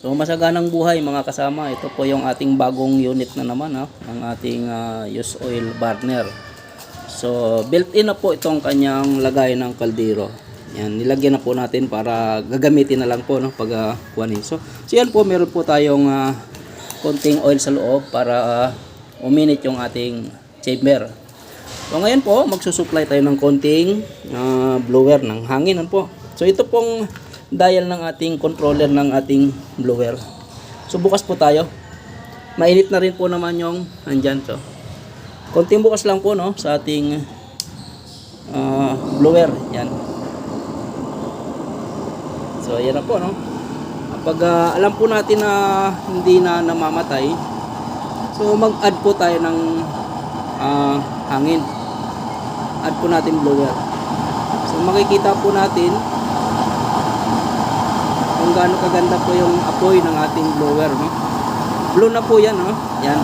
So masaganang buhay mga kasama. Ito po yung ating bagong unit na naman ha, ang ating ah, used oil burner. So built-in na po itong kanyang lagay ng kaldero. Yan, nilagyan na po natin para gagamitin na lang po no pag uh, kuhanin. So, so yan po meron po tayong ah, konting oil sa loob para ah, uminit yung ating chamber. So ngayon po, magsusupply tayo ng konting ah, blower ng hangin po. So ito pong dial ng ating controller ng ating blower. So bukas po tayo. Mainit na rin po naman yung andyan so. Konting bukas lang po no sa ating ah, blower. Yan. So yan na po no. Kapag ah, alam po natin na hindi na namamatay, so mag-add po tayo ng ah, hangin. Add po natin blower. So makikita po natin kung gaano kaganda po yung apoy ng ating blower, no? Blue na po yan, no? Yan.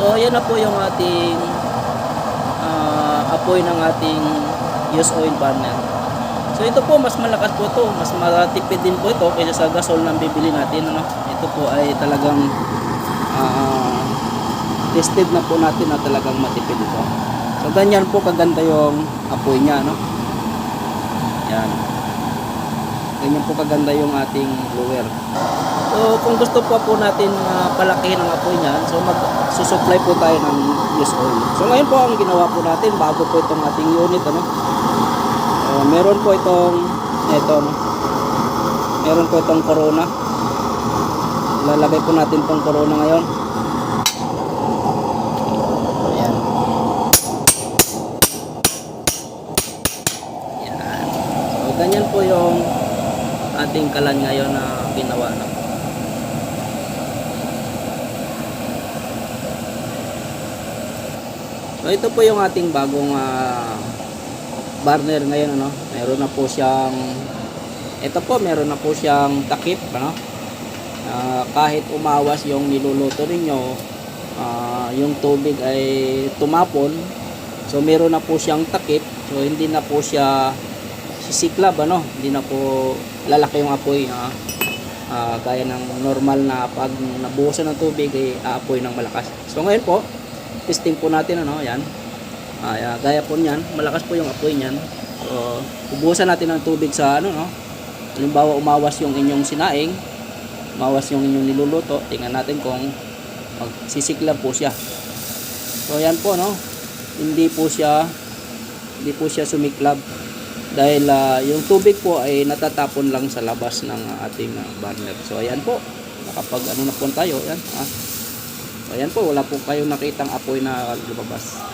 So, yan na po yung ating ah, apoy ng ating used oil burner. So, ito po, mas malakas po to Mas matipid din po ito kaysa sa gasol na bibili natin, ano? Ito po ay talagang ah, tested na po natin na talagang matipid ito. So, ganyan po kaganda yung apoy niya, no? Yan. Ganyan po kaganda yung ating blower. So, kung gusto po po natin uh, palakihin ang apoy niyan, so mag-susupply po tayo ng used oil. So, ngayon po ang ginawa po natin, bago po itong ating unit, ano? So, meron po itong, ito, no? Meron po itong corona. Lalagay po natin itong corona ngayon. Ayan. Yan. So, ganyan po yung ating kalan ngayon na ginawa na. So ito po yung ating bagong ah, burner ngayon ano. Meron na po siyang ito po meron na po siyang takip ano. Ah, kahit umawas yung niluluto ninyo, ah, yung tubig ay tumapon. So meron na po siyang takip. So hindi na po siya sisiklab ano, hindi na po lalaki yung apoy ah, ah, gaya ng normal na pag nabuhusan ng tubig ay aapoy ng malakas. So ngayon po, testing po natin ano, yan. Ah, ya- gaya po niyan, malakas po yung apoy niyan. So, ubusan natin ng tubig sa ano no. Halimbawa umawas yung inyong sinaing, umawas yung inyong niluluto, tingnan natin kung magsisiklab po siya. So yan po no. Hindi po siya hindi po siya sumiklab dahil ah, yung tubig po ay natatapon lang sa labas ng ah, ating ah, burner. So ayan po. Nakapag ano na po tayo, yan. Ah. Ayan po, wala po kayong nakitang apoy na lumabas.